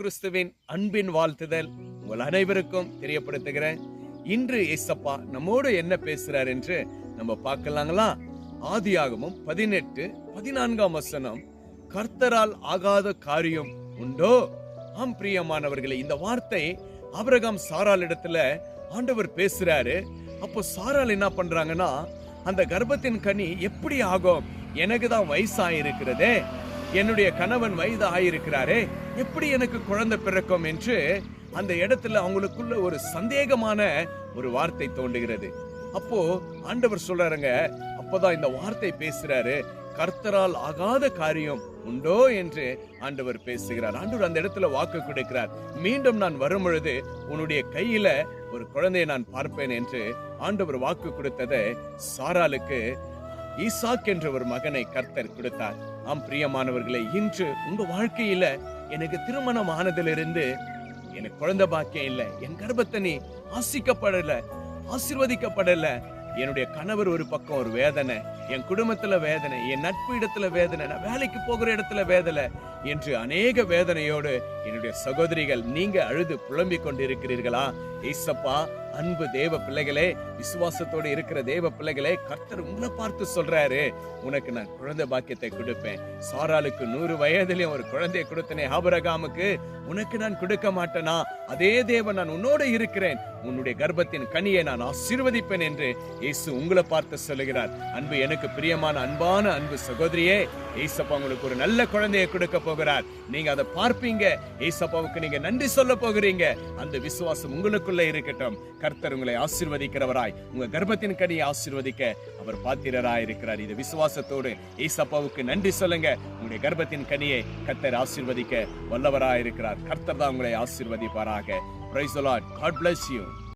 கிறிஸ்துவின் அன்பின் வாழ்த்துதல் உங்கள் அனைவருக்கும் தெரியப்படுத்துகிறேன். இன்று ஏசப்பா நம்மோடு என்ன பேசுறார் என்று நம்ம பார்க்கலாங்களா? ஆதியாகமும் பதினெட்டு பதினான்காம் வசனம் கர்த்தரால் ஆகாத காரியம் உண்டோ? ஆம் பிரியமானவர்களே இந்த வார்த்தை அபரகம் சாரால் இடத்துல ஆண்டவர் பேசுறாரு. அப்போ சாரால் என்ன பண்றாங்கன்னா அந்த கர்ப்பத்தின் கனி எப்படி ஆகும்? எனக்கு தான் வயசாயிருக்கிறதே. என்னுடைய கணவன் வயது ஆயிருக்கிறாரே எப்படி எனக்கு குழந்தை பிறக்கும் என்று அந்த இடத்துல அவங்களுக்குள்ள ஒரு சந்தேகமான ஒரு வார்த்தை தோன்றுகிறது. அப்போ ஆண்டவர் சொல்றாருங்க அப்பதான் இந்த வார்த்தை பேசுறாரு கர்த்தரால் ஆகாத காரியம் உண்டோ? என்று ஆண்டவர் பேசுகிறார். ஆண்டவர் அந்த இடத்துல வாக்கு கொடுக்கிறார். மீண்டும் நான் வரும் பொழுது உன்னுடைய கையில ஒரு குழந்தையை நான் பார்ப்பேன் என்று ஆண்டவர் வாக்கு கொடுத்ததை சாராளுக்கு ஈசாக் என்ற ஒரு மகனை கர்த்தர் கொடுத்தார். ஆம் பிரியமானவர்களை இன்று உங்க வாழ்க்கையில எனக்கு திருமணம் ஆனதிலிருந்து எனக்கு குழந்தை பாக்கியம் இல்ல. என் கர்ப்பத்தை நீ ஆசிக்கப்படல ஆசிர்வதிக்கப்படல. என்னுடைய கணவர் ஒரு பக்கம் ஒரு வேதனை என் குடும்பத்துல வேதனை என் நட்பு இடத்துல வேதனை நான் வேலைக்கு போகிற இடத்துல வேதனை என்று அநேக வேதனையோடு என்னுடைய சகோதரிகள் நீங்க அழுது புலம்பிக் கொண்டிருக்கிறீர்களா? ஏசப்பா அன்பு தேவ பிள்ளைகளே விசுவாசத்தோடு இருக்கிற தேவ பிள்ளைகளே கர்த்தர் உங்களை பார்த்து சொல்றாரு. உனக்கு நான் குழந்தை பாக்கியத்தை கொடுப்பேன். சாராளுக்கு நூறு வயதுலயும் ஒரு குழந்தையை கொடுத்தனே ஆபரகாமுக்கு. உனக்கு நான் கொடுக்க மாட்டேனா? அதே தேவன் நான் உன்னோடு இருக்கிறேன். உன்னுடைய கர்ப்பத்தின் கனியை நான் ஆசீர்வதிப்பேன் என்று இயேசு உங்களை பார்த்து சொல்லுகிறார். அன்பு எனக்கு பிரியமான அன்பான அன்பு சகோதரியே ஏசப்பா உங்களுக்கு ஒரு நல்ல குழந்தையை கொடுக்க போகிறார். நீங்க அதை பார்ப்பீங்க. ஏசப்பாவுக்கு நீங்க நன்றி சொல்ல போகிறீங்க. அந்த விசுவாசம் உங்களுக்குள்ள இருக்கட்டும். கர்த்தர் உங்களை ஆசிர்வதிக்கிறவராய் உங்க கர்ப்பத்தின் கனியை ஆசிர்வதிக்க அவர் பாத்திரராய் இருக்கிறார். இந்த விசுவாசத்தோடு ஏசப்பாவுக்கு நன்றி சொல்லுங்க. உங்களுடைய கர்ப்பத்தின் கனியை கர்த்தர் ஆசிர்வதிக்க வல்லவராய் இருக்கிறார் கர்த்தர் தான் உங்களை ஆசிர்வதிப்பாராக. Price God bless you